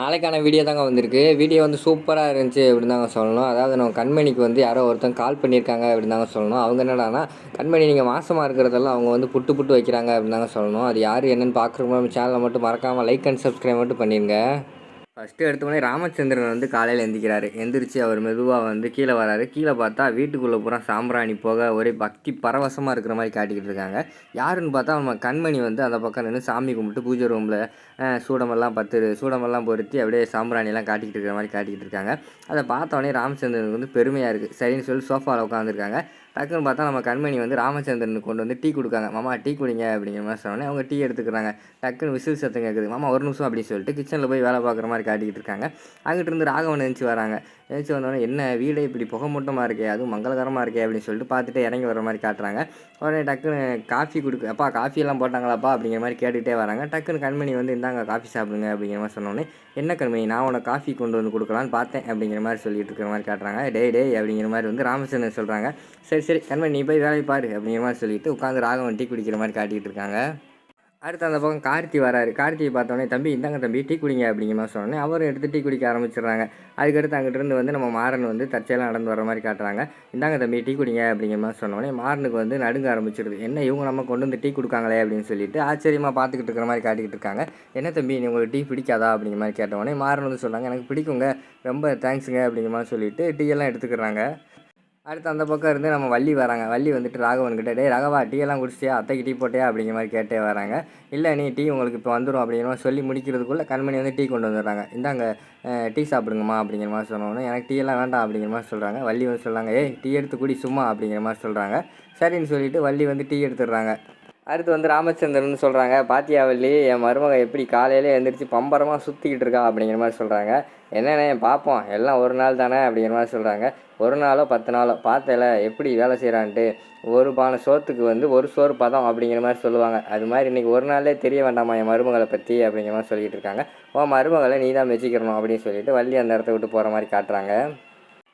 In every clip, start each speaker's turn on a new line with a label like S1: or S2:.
S1: நாளைக்கான வீடியோ தாங்க வந்திருக்கு. வீடியோ வந்து சூப்பராக இருந்துச்சு அப்படின்னு தாங்க சொல்லணும். அதாவது நம்ம கண்மணிக்கு வந்து யாரோ ஒருத்தன் கால் பண்ணியிருக்காங்க அப்படின்னு தாங்க சொல்லணும். அவங்க என்னடான்னா கண்மணி நீங்கள் மாசமாக இருக்கிறதெல்லாம் அவங்க வந்து புட்டு புட்டு வைக்கிறாங்க அப்படின்னு தாங்க சொல்லணும். அது யார் என்னென்னு பார்க்குறவங்க நம்ம சேனலை மட்டும் மறக்காமல் லைக் அண்ட் சப்ஸ்கிரைப் மட்டும் பண்ணிடுங்க ஃபஸ்ட்டு எடுத்தோடனே ராமச்சந்திரன் வந்து காலையில் எந்திக்கிறாரு. எந்திரிச்சு அவர் மெதுவாக வந்து கீழே வராரு. கீழே பார்த்தா வீட்டுக்குள்ளே பூரா சாம்பிராணி போக ஒரே பக்தி பரவசமாக இருக்கிற மாதிரி காட்டிக்கிட்டு இருக்காங்க. யாருன்னு பார்த்தா நம்ம கண்மணி வந்து அந்த பக்கம் நின்று சாமி கும்பிட்டு பூஜை ரூமில் சூடமெல்லாம் பத்து சூடமெல்லாம் பொருத்தி அப்படியே சாம்பிராணியெல்லாம் காட்டிக்கிட்டு இருக்கிற மாதிரி காட்டிக்கிட்டு இருக்காங்க. அதை பார்த்தோடனே ராமச்சந்திரனுக்கு வந்து பெருமையாக இருக்குது சரின்னு சொல்லி சோஃபாவில் உட்காந்துருக்காங்க டக்குன்னு பார்த்தா நம்ம கண்மணி வந்து ராமச்சந்திரனுக்கு கொண்டு வந்து டீ கொடுக்காங்க. மாமா டீ குடிங்க அப்படிங்கிற மாதிரி சொன்னோன்னே அவங்க டீ எடுத்துக்கிறாங்க. டக்குன்னு விசில் சத்தம் கேட்குது மாமா ஒரு நிமிஷம் அப்படின்னு சொல்லிட்டு கிச்சனில் போய் வேலை பார்க்குற மாதிரி காட்டிக்கிட்டு இருக்காங்க அங்கிட்டு இருந்து ராகவன் எழுந்துச்சு வராங்க. எழுந்துச்சு வந்தோடனே என்ன வீடே இப்படி புகை மூட்டமாக இருக்கே அதுவும் மங்களகரமாக இருக்கே அப்படின்னு சொல்லிட்டு பார்த்துட்டு இறங்கி வர மாதிரி காட்டுறாங்க. உடனே டக்குன்னு காஃபி கொடுக்கு அப்பா காஃபியெல்லாம் போட்டாங்களாப்பா? அப்படிங்கிற மாதிரி கேட்டுகிட்டே வராங்க. டக்குன்னு கண்மணி வந்து இந்தாங்க காஃபி சாப்பிடுங்க அப்படிங்கிற மாதிரி சொன்னோன்னே என்ன கண்மணி நான் உனக்கு காஃபி கொண்டு வந்து கொடுக்கலான்னு பார்த்தேன் அப்படிங்கிற மாதிரி சொல்லிட்டு இருக்கிற மாதிரி காட்டுறாங்க. டே டேய் அப்படிங்கிற மாதிரி வந்து ராமச்சந்திரன் சொல்கிறாங்க சரி சரி கண்மணி நீ போய் வேலையை பாரு அப்படிங்கிற மாதிரி சொல்லிட்டு உட்காந்து ராகவன் டீ குடிக்கிற மாதிரி காட்டிகிட்டு இருக்காங்க அடுத்து அந்த பக்கம் கார்த்தி வராரு. கார்த்தியை பார்த்தோன்னே தம்பி இந்தாங்க தம்பி டீ குடிங்க அப்படிங்கிற மாதிரி சொன்னோன்னே அவரும் எடுத்து டீ குடிக்க ஆரம்பிச்சிடுறாங்க. அதுக்கடுத்து அங்கிட்டிருந்து வந்து நம்ம மாறன் வந்து தற்செயலாக நடந்து வர மாதிரி காட்டுறாங்க. இந்தாங்க தம்பி டீ குடிங்க அப்படிங்கிற மாதிரி சொன்னோடனே மாறனுக்கு வந்து நடுங்க ஆரம்பிச்சிடுது என்ன இவங்க நம்ம கொண்டு வந்து டீ கொடுக்காங்களே அப்படின்னு சொல்லிட்டு ஆச்சரியமாக பார்த்துக்கிட்டு இருக்கிற மாதிரி காட்டிக்கிட்டு இருக்காங்க. என்ன தம்பி நீ உங்களுக்கு டீ பிடிக்காதா? அப்படிங்கிற மாதிரி கேட்டவொடனே மாறன் வந்து சொன்னாங்க எனக்கு பிடிக்குங்க ரொம்ப தேங்க்ஸுங்க அப்படிங்கிற மாதிரி சொல்லிட்டு டீ எல்லாம் எடுத்துக்கிறாங்க. அடுத்து அந்த பக்கம் இருந்து நம்ம வள்ளி வராங்க. வள்ளி வந்துட்டு ராகவன் டே டேய் ராகவா டீ எல்லாம் குடிச்சியா அத்தைக்கு டீ போட்டியா? அப்படிங்கிற மாதிரி கேட்டே வராங்க. இல்லை நீ டீ உங்களுக்கு இப்போ வந்துடும் அப்படிங்கிற மாதிரி சொல்லி முடிக்கிறதுக்குள்ளே கண்மணி வந்து டீ கொண்டு வந்துடுறாங்க. இந்தாங்க டீ சாப்பிடுங்கம்மா அப்படிங்கிற மாதிரி சொன்னோன்னே எனக்கு டீ எல்லாம் வேண்டாம் அப்படிங்கிற மாதிரி சொல்கிறாங்க வள்ளி வந்து சொல்கிறாங்க ஏய் டீ எடுத்து குடி சும்மா அப்படிங்கிற மாதிரி சொல்கிறாங்க சரின்னு சொல்லிட்டு வள்ளி வந்து டீ எடுத்துடுறாங்க. அடுத்து வந்து ராமச்சந்திரன் சொல்கிறாங்க பாத்தியா வள்ளி என் மருமக எப்படி காலையிலே எழுந்திரிச்சு பம்பரமாக சுற்றிக்கிட்டு இருக்கா? அப்படிங்கிற மாதிரி சொல்கிறாங்க என்னண்ணே பார்ப்போம் எல்லாம் ஒரு நாள் தானே? அப்படிங்கிற மாதிரி சொல்கிறாங்க ஒரு நாளோ பத்து நாளோ பார்த்தல எப்படி வேலை செய்கிறான்ட்டு ஒரு பானை சோத்துக்கு வந்து ஒரு சோறு பதம் அப்படிங்கிற மாதிரி சொல்லுவாங்க. அது மாதிரி இன்றைக்கி ஒரு நாளே தெரிய வேண்டாமா என் மருமகளை பற்றி அப்படிங்கிற மாதிரி சொல்லிகிட்டு இருக்காங்க. உன் மருமகளை நீ தான் மெச்சிக்கிறணும் அப்படின்னு சொல்லிட்டு வள்ளி அந்த இடத்த விட்டு போகிற மாதிரி காட்டுறாங்க.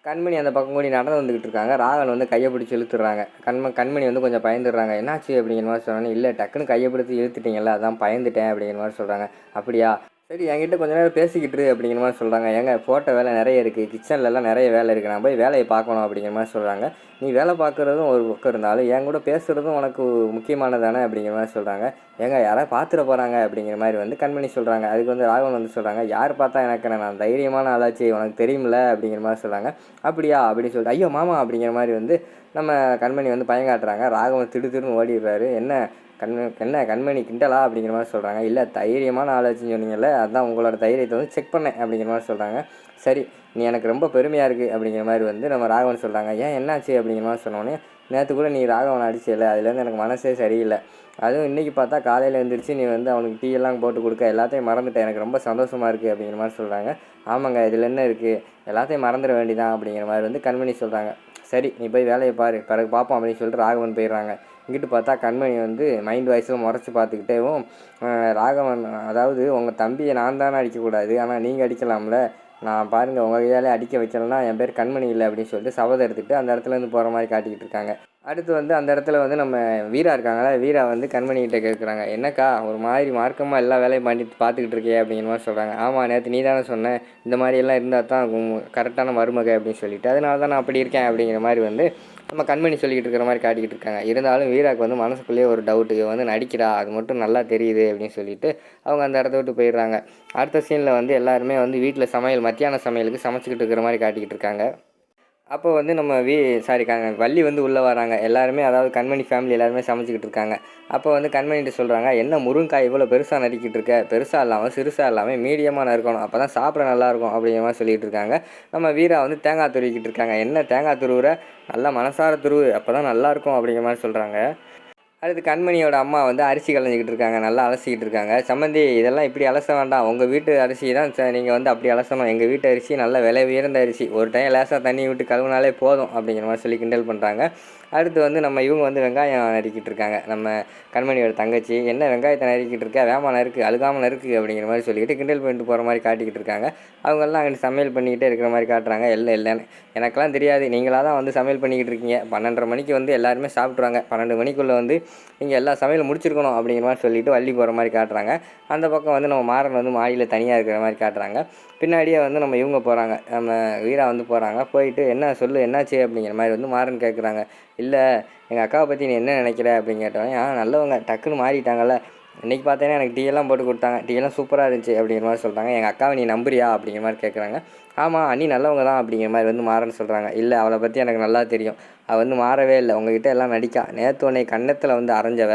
S1: கண்மணி அந்த பக்கம் கூடி நடந்து வந்துக்கிட்டு இருக்காங்க. ராகவன் வந்து கையை பிடிச்சி இழுத்துறாங்க கண்ம கண்மணி வந்து கொஞ்சம் பயந்துடுறாங்க. என்னாச்சு? அப்படிங்கிற மாதிரி சொன்னோன்னே இல்லை டக்குன்னு கையை பிடிச்சி இழுத்துட்டீங்கல்ல அதான் பயந்துட்டேன் அப்படிங்கிற மாதிரி சொல்கிறாங்க அப்படியா? சரி என்கிட்ட கொஞ்ச நேரம் பேசிக்கிட்டு அப்படிங்கிற மாதிரி சொல்கிறாங்க ஏங்க போட்ட வேலை நிறைய இருக்குது கிச்சன்லலாம் நிறைய வேலை இருக்குது நான் போய் வேலையை பார்க்கணும் அப்படிங்கிற மாதிரி சொல்கிறாங்க நீ வேலை பார்க்குறதும் ஒரு பக்கம் இருந்தாலும் என் கூட பேசுகிறதும் உனக்கு முக்கியமானதானே அப்படிங்கிற மாதிரி சொல்கிறாங்க ஏங்க யாராவது பார்த்துட போகிறாங்க அப்படிங்கிற மாதிரி வந்து கண்மணி சொல்கிறாங்க அதுக்கு வந்து ராகவன் வந்து சொல்கிறாங்க யார் பார்த்தா எனக்கு என்ன, நான் தைரியமான ஆளாச்சு உனக்கு தெரியுமில்ல அப்படிங்கிற மாதிரி சொல்கிறாங்க அப்படியா? அப்படின்னு சொல்லிட்டு ஐயோ மாமா அப்படிங்கிற மாதிரி வந்து நம்ம கண்மணி வந்து பயங்காட்டுறாங்க. ராகவன் திடு திருன்னு ஓடிடுறாரு. என்ன கண் என்ன கண்மணி கிண்டலா அப்படிங்கிற மாதிரி சொல்கிறாங்க இல்லை தைரியமான ஆளாச்சுன்னு சொன்னீங்கல்ல அதான் உங்களோட தைரியத்தை வந்து செக் பண்ணேன் அப்படிங்கிற மாதிரி சொல்கிறாங்க சரி நீ எனக்கு ரொம்ப பெருமையாக இருக்குது அப்படிங்கிற மாதிரி வந்து நம்ம ராகவன் சொல்கிறாங்க ஏன் என்னாச்சு அப்படிங்கிற மாதிரி சொன்னோன்னே நேற்று கூட நீ ராகவன் அடிச்சல அதுலேருந்து எனக்கு மனசே சரியில்லை. அதுவும் இன்றைக்கி பார்த்தா காலையில் எழுந்திரிச்சு நீ வந்து அவனுக்கு டீ எல்லாம் போட்டு கொடுக்க எல்லாத்தையும் மறந்துட்டேன். எனக்கு ரொம்ப சந்தோஷமாக இருக்குது அப்படிங்கிற மாதிரி சொல்கிறாங்க ஆமாங்க இதில் என்ன இருக்குது எல்லாத்தையும் மறந்துட வேண்டிதான் அப்படிங்கிற மாதிரி வந்து கண்மணி சொல்கிறாங்க சரி நீ போய் வேலையை பாரு. பிறகு பார்ப்போம் அப்படின்னு சொல்லிட்டு ராகவன் போயிடுறாங்க. இங்கிட்டு பார்த்தா கண்மணி வந்து மைண்ட் வாய்ஸில் முறைச்சி பார்த்துக்கிட்டேவும் ராகவன் அதாவது உங்கள் தம்பியை நான் தானே அடிக்கக்கூடாது. ஆனால் நீங்கள் அடிக்கலாம்ல. நான் பாருங்கள் உங்கள் கையாலே அடிக்க வைக்கலன்னா என் பேர் கண்மணி இல்லை அப்படின்னு சொல்லிட்டு சபதம் எடுத்துகிட்டு அந்த இடத்துல இருந்து போகிற மாதிரி காட்டிக்கிட்டு இருக்காங்க. அடுத்து வந்து அந்த இடத்துல வந்து நம்ம வீரா இருக்காங்களா வீரா வந்து கண்மணிக்கிட்ட கேட்குறாங்க என்னக்கா ஒரு மாதிரி மார்க்கமாக எல்லா வேலையும் பண்ணி பார்த்துக்கிட்டு இருக்கே அப்படிங்கிற மாதிரி சொல்கிறாங்க ஆமாம் நேற்று நீ தானே சொன்ன இந்த மாதிரி எல்லாம் இருந்தால் தான் கரெக்டான மருமகை அப்படின்னு சொல்லிட்டு. அதனால தான் நான் அப்படி இருக்கேன் அப்படிங்கிற மாதிரி வந்து நம்ம கண்மணி சொல்லிக்கிட்டு இருக்கிற மாதிரி காட்டிக்கிட்டு இருக்காங்க. இருந்தாலும் வீராக்கு வந்து மனசுக்குள்ளேயே ஒரு டவுட்டு வந்து நடிக்கிறா அது மட்டும் நல்லா தெரியுது அப்படின்னு சொல்லிட்டு அவங்க அந்த இடத்த விட்டு போயிடுறாங்க. அடுத்த சீனில் வந்து எல்லாருமே வந்து வீட்டில் சமையல் மத்தியான சமையலுக்கு சமைச்சிக்கிட்டு இருக்கிற மாதிரி காட்டிக்கிட்டு இருக்காங்க. அப்போ வந்து நம்ம வீ சாரி க வள்ளி வந்து உள்ளே வராங்க. எல்லாருமே அதாவது கண்மணி ஃபேமிலி எல்லாருமே சமைச்சிக்கிட்டு இருக்காங்க. அப்போ வந்து கண்மணிட்டு சொல்கிறாங்க என்ன முருங்காய் இவ்வளோ பெருசாக நறுக்கிட்டு இருக்க? பெருசாக இல்லாமல் சிறுசாக இல்லாமல் மீடியமாக நறுக்கணும். அப்போ தான் சாப்பிட நல்லாயிருக்கும் அப்படிங்கிற மாதிரி சொல்லிட்டு இருக்காங்க. நம்ம வீரா வந்து தேங்காய் துருவிக்கிட்டு இருக்காங்க. என்ன தேங்காய் துருவுற? நல்லா மனசார துருவு. அப்போ தான் நல்லாயிருக்கும் அப்படிங்கிற மாதிரி சொல்கிறாங்க அடுத்து கண்மணியோட அம்மா வந்து அரிசி கலைஞ்சிக்கிட்டு இருக்காங்க நல்லா அலசிக்கிட்டு இருக்காங்க. சம்மந்தி இதெல்லாம் இப்படி அலச வேண்டாம். உங்கள் வீட்டு அரிசி தான் நீங்கள் வந்து அப்படி அலசணும். எங்கள் வீட்டு அரிசி நல்ல விலை உயர்ந்த அரிசி. ஒரு டைம் லேசாக தண்ணி விட்டு கழுவுனாலே போதும் அப்படிங்கிற மாதிரி சொல்லி கிண்டல் பண்ணுறாங்க அடுத்து வந்து நம்ம இவங்க வந்து வெங்காயம் நறுக்கிட்டு இருக்காங்க. நம்ம கண்மணியோட தங்கச்சி என்ன வெங்காயத்தை நறுக்கிட்டு இருக்கா? வேமா நறுக்கு அழுகாமல் நறுக்கு அப்படிங்கிற மாதிரி சொல்லிக்கிட்டு கிண்டல் பண்ணிட்டு போகிற மாதிரி காட்டிக்கிட்டு இருக்காங்க. அவங்கெல்லாம் அங்கே சமையல் பண்ணிக்கிட்டே இருக்கிற மாதிரி காட்டுறாங்க. இல்லை இல்லைன்னு. எனக்கெல்லாம் தெரியாது. நீங்களாக தான் வந்து சமையல் பண்ணிக்கிட்டு இருக்கீங்க. பன்னெண்டரை மணிக்கு வந்து எல்லாருமே சாப்பிட்ருவாங்க பன்னெண்டு மணிக்குள்ளே வந்து நீங்கள் எல்லா சமையலும் முடிச்சிருக்கணும் அப்படிங்கிற மாதிரி சொல்லிவிட்டு வள்ளி போகிற மாதிரி காட்டுறாங்க. அந்த பக்கம் வந்து நம்ம மாறன் வந்து மாடியில் தனியாக இருக்கிற மாதிரி காட்டுறாங்க. பின்னாடியே வந்து நம்ம இவங்க போகிறாங்க நம்ம வீரா வந்து போகிறாங்க போயிட்டு என்ன சொல்லு என்னாச்சு அப்படிங்கிற மாதிரி வந்து மாறன் கேட்குறாங்க இல்லை எங்கள் அக்காவை பற்றி நீ என்ன நினைக்கிற? அப்படின்னு கேட்டவங்க ஆ நல்லவங்க. டக்குன்னு மாறிட்டாங்கல்ல. இன்றைக்கி பார்த்தீங்கன்னா எனக்கு டீ எல்லாம் போட்டு கொடுத்தாங்க. டீ எல்லாம் சூப்பராக இருந்துச்சு அப்படிங்கிற மாதிரி சொல்கிறாங்க எங்கள் அக்காவை நீ நம்புறியா அப்படிங்கிற மாதிரி கேட்குறாங்க ஆமாம் அண்ணி நல்லவங்க தான் அப்படிங்கிற மாதிரி வந்து மாறன்னு சொல்கிறாங்க இல்லை அவளை பற்றி எனக்கு நல்லா தெரியும். அவள் வந்து மாறவே இல்லை. உங்ககிட்ட எல்லாம் நடிக்கா. நேற்று உன்னை கன்னத்தில் வந்து அரைஞ்சவ.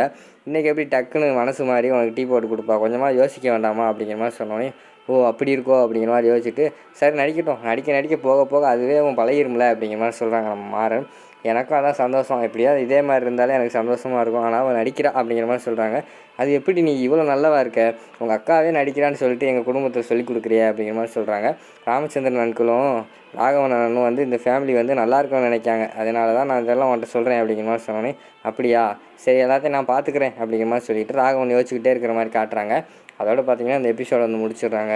S1: இன்றைக்கி எப்படி டக்குன்னு மனசு மாதிரி உனக்கு டீ போட்டு கொடுப்பா? கொஞ்சமாக யோசிக்க வேண்டாமா அப்படிங்கிற மாதிரி சொன்னோன்னே ஓ அப்படி இருக்கோ? அப்படிங்கிற மாதிரி யோசிச்சுட்டு சரி நடிக்கட்டும். நடிக்க நடிக்க போக போக அதுவே அவன் பழகிரும்ல அப்படிங்கிற மாதிரி சொல்கிறாங்க நம்ம மாறன். எனக்கும் அதான் சந்தோஷம். எப்படியாவது இதே மாதிரி இருந்தாலே எனக்கு சந்தோஷமாக இருக்கும். ஆனால் அவன் நடிக்கிறா அப்படிங்கிற மாதிரி சொல்கிறாங்க அது எப்படி நீ இவ்வளோ நல்லவா இருக்க? உங்கள் அக்காவே நடிக்கிறான்னு சொல்லிட்டு எங்கள் குடும்பத்தை சொல்லி கொடுக்குறிய அப்படிங்கிற மாதிரி சொல்கிறாங்க ராமச்சந்திரன் அன்களும் ராகவன் அண்ணனும் வந்து இந்த ஃபேமிலி வந்து நல்லா இருக்கும்னு நினைக்காங்க. அதனால தான் நான் இதெல்லாம் உன்ட்ட சொல்கிறேன் அப்படிங்கிற மாதிரி சொன்னோன்னே அப்படியா? சரி எல்லாத்தையும் நான் பார்த்துக்கிறேன் அப்படிங்கிற மாதிரி சொல்லிட்டு ராகவன் யோசிச்சுக்கிட்டே இருக்கிற மாதிரி காட்டுறாங்க. அதோட பார்த்தீங்கன்னா இந்த எபிசோட வந்து முடிச்சிடுறாங்க.